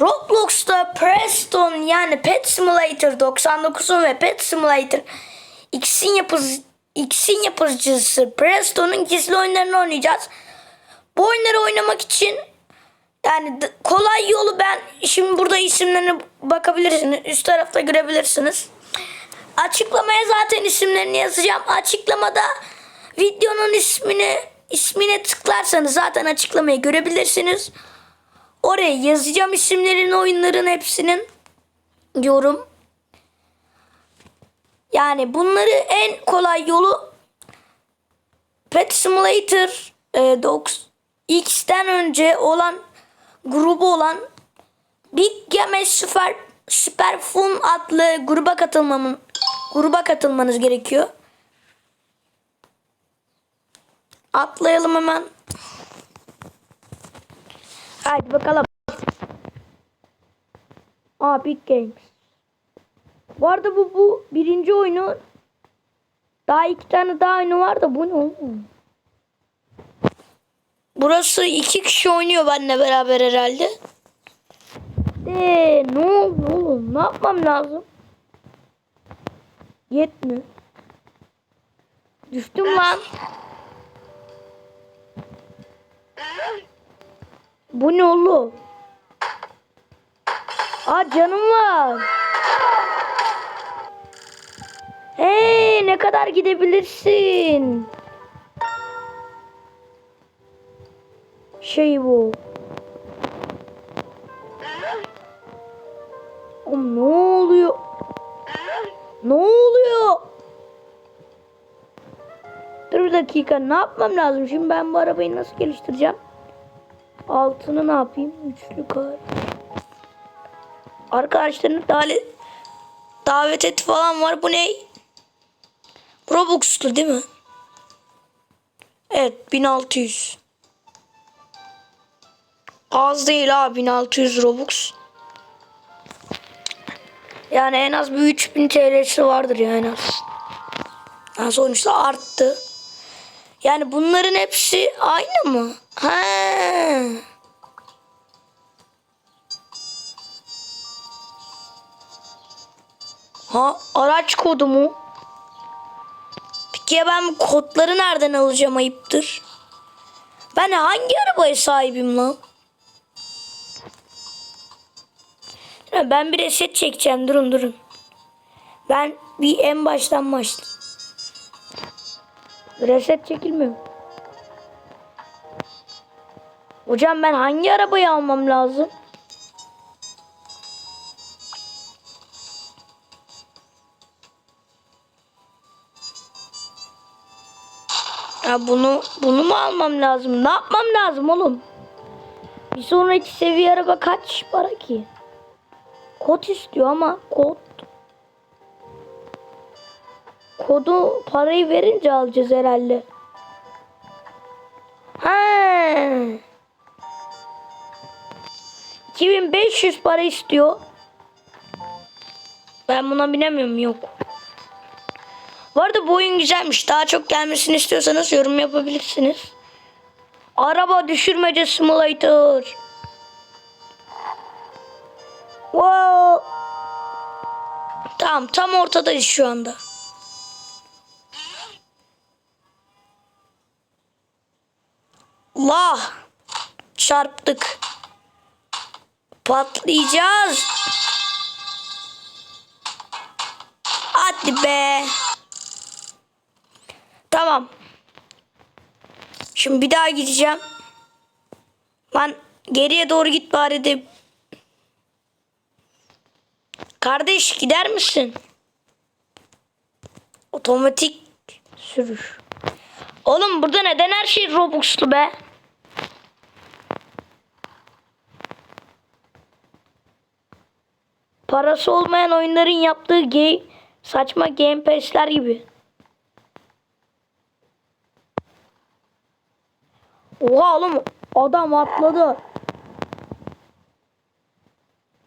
Roblox'ta Preston yani Pet Simulator 99'un ve Pet Simulator X'in yapıcı X'in yapıcısı Preston'un gizli oyunlarını oynayacağız. Bu oyunları oynamak için yani kolay yolu ben şimdi burada isimlerine bakabilirsiniz. Üst tarafta görebilirsiniz. Açıklamaya zaten isimlerini yazacağım. Açıklamada videonun ismini ismine tıklarsanız zaten açıklamayı görebilirsiniz. Oraya yazacağım isimlerin oyunların hepsinin yorum. Yani bunları en kolay yolu Pet Simulator e, 9 X'ten önce olan grubu olan Big Game Super Super Fun adlı gruba katılmamın gruba katılmanız gerekiyor. Atlayalım hemen. Haydi bakalım. Aa Big Games. Bu arada bu bu birinci oyunu. Daha iki tane daha oyunu var da bu ne oğlum? Burası iki kişi oynuyor benimle beraber herhalde. De ne oldu oğlum? Ne yapmam lazım? Yetmiyor. Düştüm lan. Bu ne oğlum? Aa canım var. Hey ne kadar gidebilirsin? Şey bu. Oğlum ne oluyor? Ne oluyor? Dur bir dakika ne yapmam lazım? Şimdi ben bu arabayı nasıl geliştireceğim? Altını ne yapayım? Üçlü kar. Arkadaşlarını davet, davet et falan var. Bu ne? Robux'lu değil mi? Evet 1600. Az değil ha 1600 Robux. Yani en az bir 3000 TL'si vardır ya en az. Yani sonuçta arttı. Yani bunların hepsi aynı mı? Ha. Ha araç kodu mu? Peki ya ben kodları nereden alacağım ayıptır? Ben hangi arabaya sahibim lan? Ben bir reset çekeceğim. Durun durun. Ben bir en baştan başlayayım. Reset çekilmiyor. Hocam ben hangi arabayı almam lazım? Ya bunu bunu mu almam lazım? Ne yapmam lazım oğlum? Bir sonraki seviye araba kaç para ki? Kod istiyor ama kod. Kodu parayı verince alacağız herhalde. Ha. 2500 para istiyor. Ben buna binemiyorum yok. Bu arada bu oyun güzelmiş. Daha çok gelmesini istiyorsanız yorum yapabilirsiniz. Araba düşürmece simulator. Wow. Tamam tam ortadayız şu anda. Allah. Çarptık. Patlayacağız. Hadi be. Tamam. Şimdi bir daha gideceğim. Lan geriye doğru git bari de. Kardeş gider misin? Otomatik sürüş. Oğlum burada neden her şey Robux'lu be? Parası olmayan oyunların yaptığı game, saçma game pass'ler gibi. Oha oğlum adam atladı.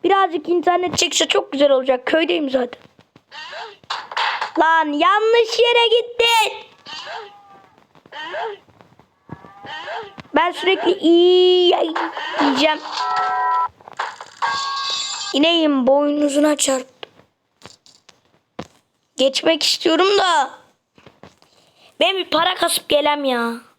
Birazcık internet çekse çok güzel olacak. Köydeyim zaten. Lan yanlış yere gittin. Ben sürekli iyi yiyeceğim. İneğim boynuzuna çarptı. Geçmek istiyorum da. Ben bir para kasıp gelem ya.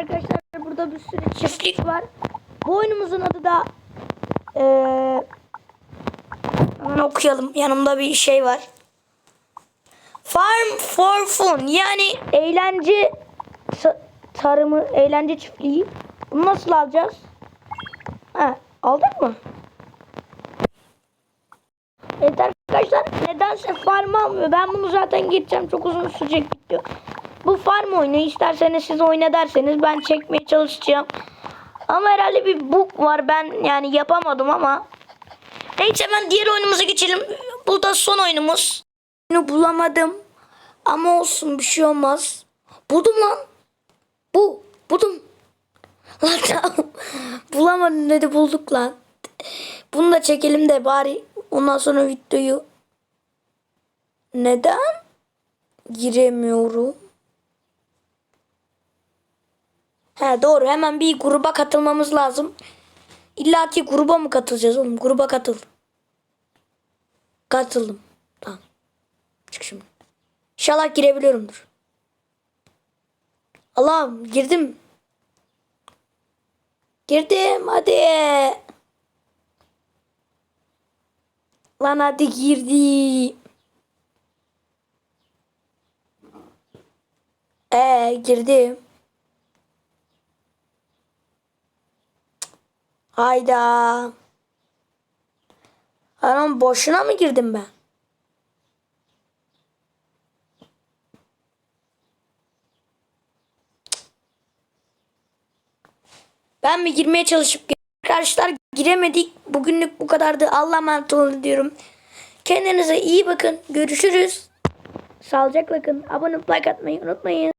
Arkadaşlar burada bir sürü çiftlik var. Bu oyunumuzun adı da hemen okuyalım. Yanımda bir şey var. Farm for Fun yani eğlence tarımı, eğlence çiftliği. Bunu nasıl alacağız? Ha, aldın mı? Evet arkadaşlar nedense farm almıyor. Ben bunu zaten geçeceğim. Çok uzun sürecek video. Bu farm oyunu isterseniz siz oyna derseniz ben çekmeye çalışacağım. Ama herhalde bir bug var. Ben yani yapamadım ama. Neyse hemen diğer oyunumuza geçelim. Bu da son oyunumuz. Bunu bulamadım. Ama olsun bir şey olmaz. Buldum lan. Bu. Buldum. Lan tamam. Bulamadım dedi bulduk lan. Bunu da çekelim de bari ondan sonra videoyu. Neden? Giremiyorum. He doğru hemen bir gruba katılmamız lazım. İlla ki gruba mı katılacağız oğlum? Gruba katıl. Katıldım. Tamam. Çık şimdi. İnşallah girebiliyorumdur. Allah'ım girdim. Girdim hadi. Lan hadi girdi. Ee girdim. Hayda. Anam boşuna mı girdim ben? Ben mi girmeye çalışıp arkadaşlar giremedik. Bugünlük bu kadardı. Allah'a emanet olun diyorum. Kendinize iyi bakın. Görüşürüz. Sağlıcakla kalın. Abone like atmayı unutmayın.